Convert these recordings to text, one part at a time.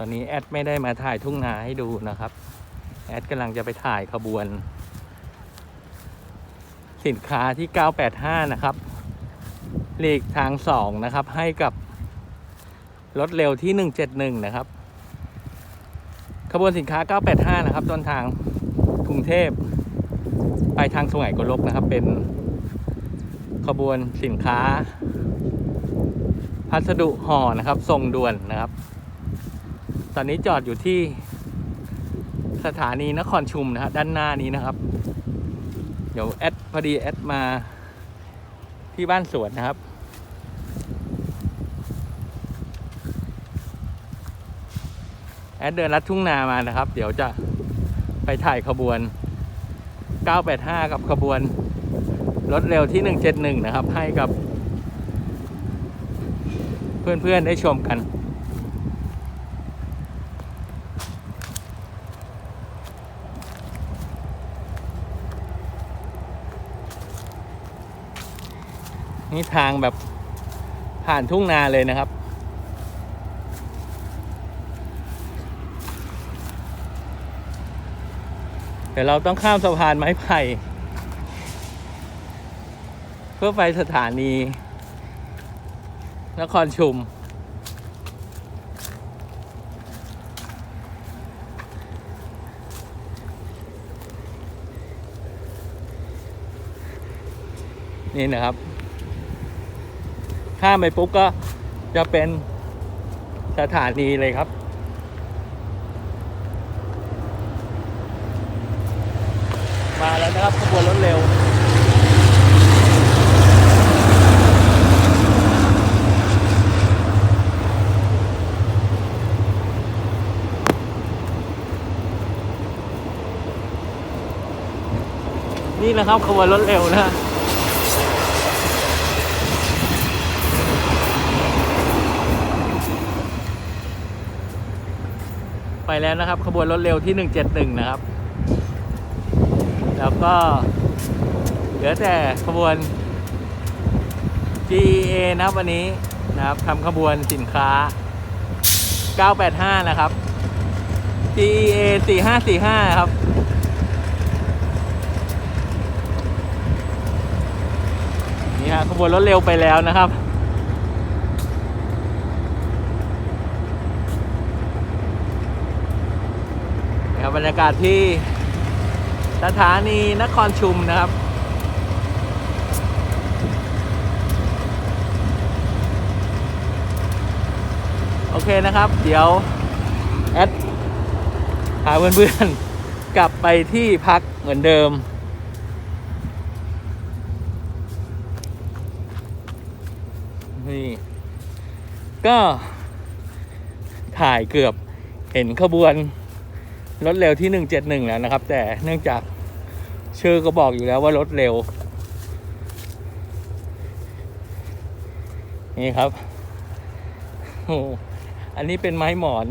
ตอนนี้แอดไม่ได้มาถ่ายทุ่งนาให้ดูนะครับ แอดกำลังจะไปถ่ายขบวน สินค้าที่ 985 นะครับเลขทางสองนะครับ ให้กับรถเร็วที่ 171 นะครับ ขบวนสินค้า 985 นะครับ ต้นทางกรุงเทพ ไปทางสมัยกลกนะครับ เป็นขบวนสินค้า พัสดุห่อนะครับ ส่งด่วนนะครับ ตอนนี้จอดอยู่ที่สถานีนครชุมนะครับด้านหน้านี้นะครับ เดี๋ยวแอดพอดีแอดมาที่บ้านสวนนะครับ แอดเดินลัดทุ่งนามานะครับ เดี๋ยวจะไปถ่ายขบวน 985 กับขบวนรถเร็วที่ 171 นะครับ ให้กับ เพื่อนๆ ได้ชมกัน นี่ทางแบบผ่านทุ่งนาเลยนะครับ เดี๋ยวเราต้องข้ามสะพานไม้ไผ่ เพื่อไปสถานี นครชุม นี่นะครับ ข้ามไปปุ๊บก็จะเป็นสถานีเลยครับ มาแล้วนะครับขบวนรถเร็วนี่นะครับขบวนรถเร็วนะ ไปแล้วนะครับ ขบวนรถเร็วที่ 171 นะครับ แล้วก็เหลือแต่ขบวน GEA นะครับวันนี้นะครับทำขบวนสินค้า 985 นะครับ GEA 4545 ครับนี่ฮะขบวนรถเร็วไปแล้วนะครับ นะครับบรรยากาศที่สถานีนครชุมนะครับ โอเคนะครับ เดี๋ยว แอดพาเพื่อนๆ กลับไปที่พักเหมือนเดิม นี่ ก็ถ่ายเกือบเห็นขบวน รถเร็วที่ 171 แล้วนะครับ แต่เนื่องจากชื่อก็บอกอยู่แล้วว่ารถเร็ว นี่ครับโอ้อันนี้เป็นไม้หมอน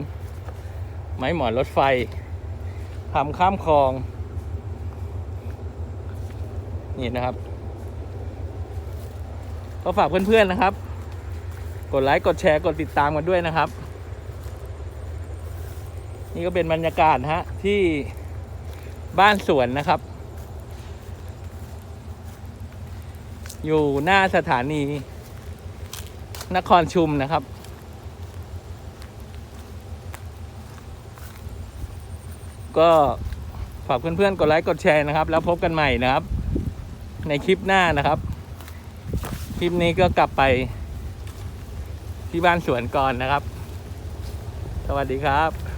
ไม้หมอนรถไฟทำข้ามคลอง นี่นะครับ ก็ฝากเพื่อนๆนะครับ กดไลค์ กดแชร์ กดติดตามกันด้วยนะครับ นี่ก็เป็นบรรยากาศฮะที่บ้านสวนนะครับ อยู่หน้าสถานี นครชุมนะครับ ก็ฝากเพื่อนๆ กดไลค์ กดแชร์นะครับ แล้วพบกันใหม่นะครับ ในคลิปหน้านะครับ คลิปนี้ก็กลับไป ที่บ้านสวนก่อนนะครับ สวัสดีครับ